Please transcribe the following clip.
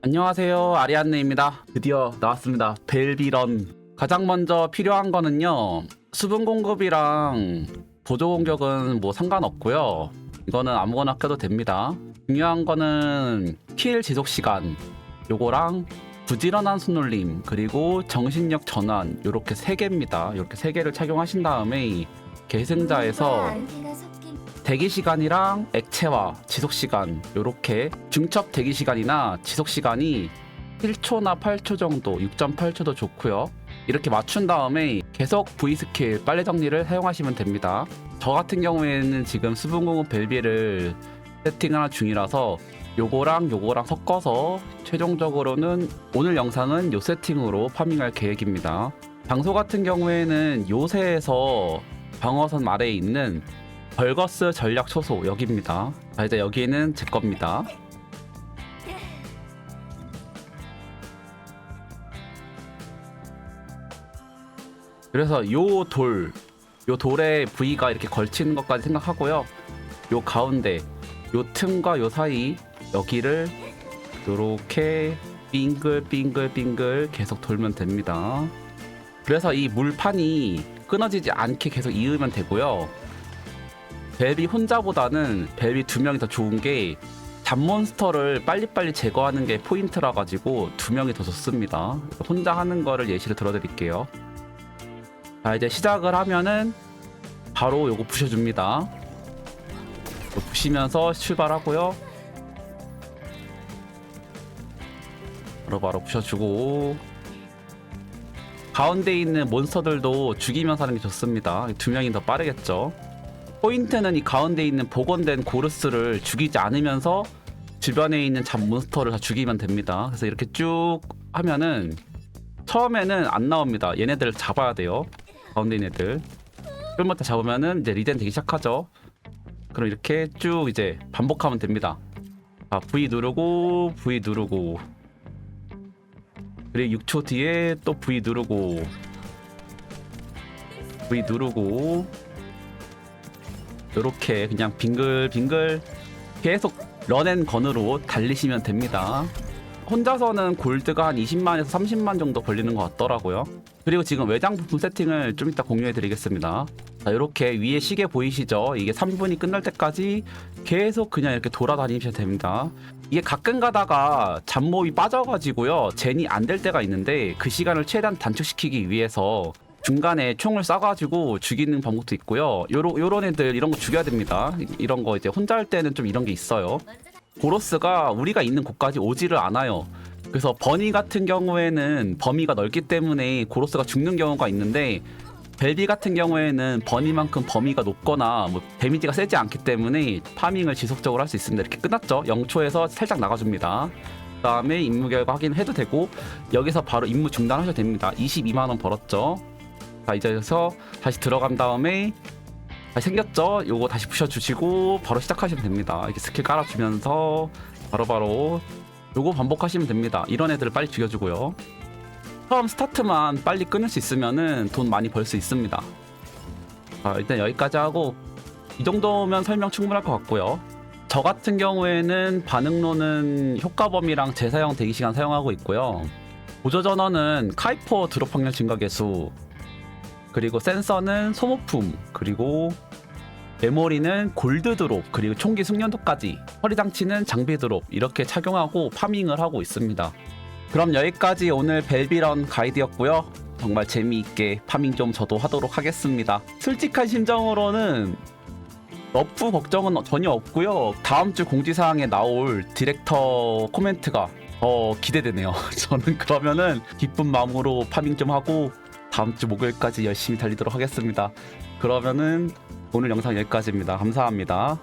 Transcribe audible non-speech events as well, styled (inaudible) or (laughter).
안녕하세요 아리안네입니다. 드디어 나왔습니다. 벨비런. 가장 먼저 필요한 거는요 수분 공급이랑 보조 공격은 뭐 상관없고요. 이거는 아무거나 껴도 됩니다. 중요한 거는 킬 지속 시간 요거랑 부지런한 손놀림 그리고 정신력 전환 요렇게 세 개입니다. 요렇게 세 개를 착용하신 다음에 계승자에서 대기 시간이랑 액체와 지속 시간 요렇게 중첩 대기 시간이나 지속 시간이 1초나 8초 정도, 6.8초도 좋고요. 이렇게 맞춘 다음에 계속 V 스킬 빨래 정리를 사용하시면 됩니다. 저 같은 경우에는 지금 수분 공급 벨비를 세팅하는 중이라서 요거랑 요거랑 섞어서 최종적으로는 오늘 영상은 요 세팅으로 파밍할 계획입니다. 장소 같은 경우에는 요새에서 방어선 아래에 있는 벌거스 전략 초소 여기입니다. 자 이제 여기는 제 겁니다. 그래서 요 돌, 요 돌에 V가 이렇게 걸치는 것까지 생각하고요. 요 가운데, 요 틈과 요 사이 여기를 요렇게 빙글빙글빙글 계속 돌면 됩니다. 그래서 이 물판이 끊어지지 않게 계속 이으면 되고요. 벨비 혼자보다는 벨비 두 명이 더 좋은 게 잡몬스터를 빨리빨리 제거하는 게 포인트라 가지고 두 명이 더 좋습니다. 혼자 하는 거를 예시를 들어드릴게요. 자 이제 시작을 하면은 바로 요거 부셔줍니다. 부시면서 출발하고요. 바로 바로 부셔주고 가운데 있는 몬스터들도 죽이면서 하는 게 좋습니다. 두 명이 더 빠르겠죠. 포인트는 이 가운데 있는 복원된 고르스를 죽이지 않으면서 주변에 있는 잡 몬스터를 다 죽이면 됩니다. 그래서 이렇게 쭉 하면은 처음에는 안 나옵니다. 얘네들을 잡아야 돼요. 가운데 있는 애들. 좀부터 잡으면은 이제 리젠 되기 시작하죠. 그럼 이렇게 쭉 이제 반복하면 됩니다. 자, V 누르고 V 누르고 그리고 6초 뒤에 또 V 누르고 V 누르고 이렇게 그냥 빙글빙글 계속 런앤건으로 달리시면 됩니다. 혼자서는 골드가 한 20만에서 30만 정도 걸리는 것 같더라고요. 그리고 지금 외장 부품 세팅을 좀 이따 공유해 드리겠습니다. 자, 이렇게 위에 시계 보이시죠? 이게 3분이 끝날 때까지 계속 그냥 이렇게 돌아다니셔도 됩니다. 이게 가끔 가다가 잡몹이 빠져가지고요. 젠이 안 될 때가 있는데 그 시간을 최대한 단축시키기 위해서 중간에 총을 쏴가지고 죽이는 방법도 있고요. 요런, 요런 애들 이런 거 죽여야 됩니다. 이- 이런 거 이제 혼자 할 때는 좀 이런 게 있어요. 고로스가 우리가 있는 곳까지 오지를 않아요. 그래서 버니 같은 경우에는 범위가 넓기 때문에 고로스가 죽는 경우가 있는데 벨비 같은 경우에는 버니만큼 범위가 높거나 뭐 데미지가 세지 않기 때문에 파밍을 지속적으로 할 수 있습니다. 이렇게 끝났죠? 0초에서 살짝 나가줍니다. 그 다음에 임무 결과 확인해도 되고 여기서 바로 임무 중단하셔도 됩니다. 22만 원 벌었죠? 자 이제 여기서 다시 들어간 다음에 다시 생겼죠? 요거 다시 부셔주시고 바로 시작하시면 됩니다. 이렇게 스킬 깔아주면서 바로바로 요거 반복하시면 됩니다. 이런 애들을 빨리 죽여주고요. 처음 스타트만 빨리 끊을 수 있으면은 돈 많이 벌 수 있습니다. 자, 일단 여기까지 하고 이 정도면 설명 충분할 것 같고요. 저 같은 경우에는 반응로는 효과 범위랑 재사용 대기 시간 사용하고 있고요. 보조 전원은 카이퍼 드롭 확률 증가 개수 그리고 센서는 소모품 그리고 메모리는 골드 드롭 그리고 총기 숙련도까지 허리 장치는 장비 드롭 이렇게 착용하고 파밍을 하고 있습니다. 그럼 여기까지 오늘 벨비런 가이드였고요. 정말 재미있게 파밍 좀 저도 하도록 하겠습니다. 솔직한 심정으로는 너프 걱정은 전혀 없고요. 다음 주 공지사항에 나올 디렉터 코멘트가 더 기대되네요. (laughs) 저는 그러면은 기쁜 마음으로 파밍 좀 하고 다음 주 목요일까지 열심히 달리도록 하겠습니다. 그러면은 오늘 영상 여기까지입니다. 감사합니다.